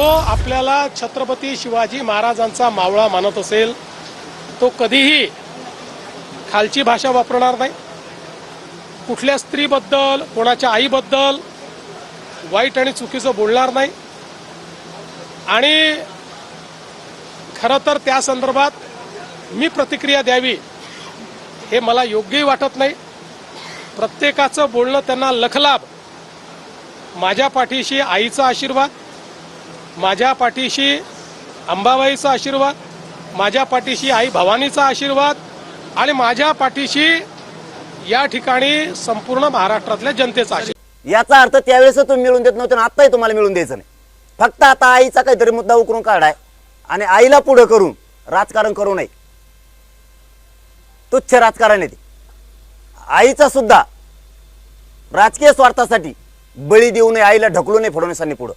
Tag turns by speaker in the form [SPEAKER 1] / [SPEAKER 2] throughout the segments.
[SPEAKER 1] आपल्याला छत्रपती शिवाजी महाराजांचा मावळा मानत असेल तो कधीही खालची भाषा वापरणार नाही. कुठल्या स्त्रीबद्दल कोणाच्या आईबद्दल वाईट आणि चुकीचं बोलणार नाही. आणि खरं तर त्या संदर्भात मी प्रतिक्रिया द्यावी हे मला योग्यही वाटत नाही. प्रत्येकाचं बोलणं त्यांना लखलाभ माझ्या पाठीशी आईचा आशीर्वाद माझ्या पाठीशी अंबाबाईचा आशीर्वाद माझ्या पाठीशी आई भवानीचा आशीर्वाद आणि माझ्या पाठीशी या ठिकाणी संपूर्ण महाराष्ट्रातल्या जनतेचा आशीर्वाद.
[SPEAKER 2] याचा अर्थ त्यावेळेस तुम्ही मिळून देत नव्हते आत्ताही तुम्हाला मिळून द्यायचं नाही. फक्त आता आईचा काहीतरी मुद्दा उकरून काढाय आणि आईला पुढं करून राजकारण करू नये. तुच्छ राजकारण आहे ते. आईचा सुद्धा राजकीय स्वार्थासाठी बळी देऊ नये आईला ढकलू नये फडणवीसांनी पुढं.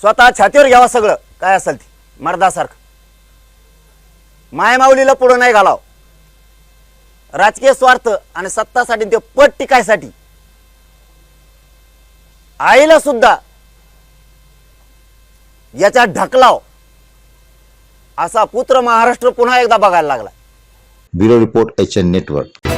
[SPEAKER 2] स्वतः छातीवर घ्यावं सगळं. काय असेल ती? मर्दासारखं. मायमाऊलीला पुढं नाही घालाव. राजकीय स्वार्थ आणि सत्तासाठी ते पट टिकायसाठी. आईला सुद्धा याचा ढकलाव. असा पुत्र महाराष्ट्र पुन्हा एकदा बघायला लागला.
[SPEAKER 3] Bureau report H N network.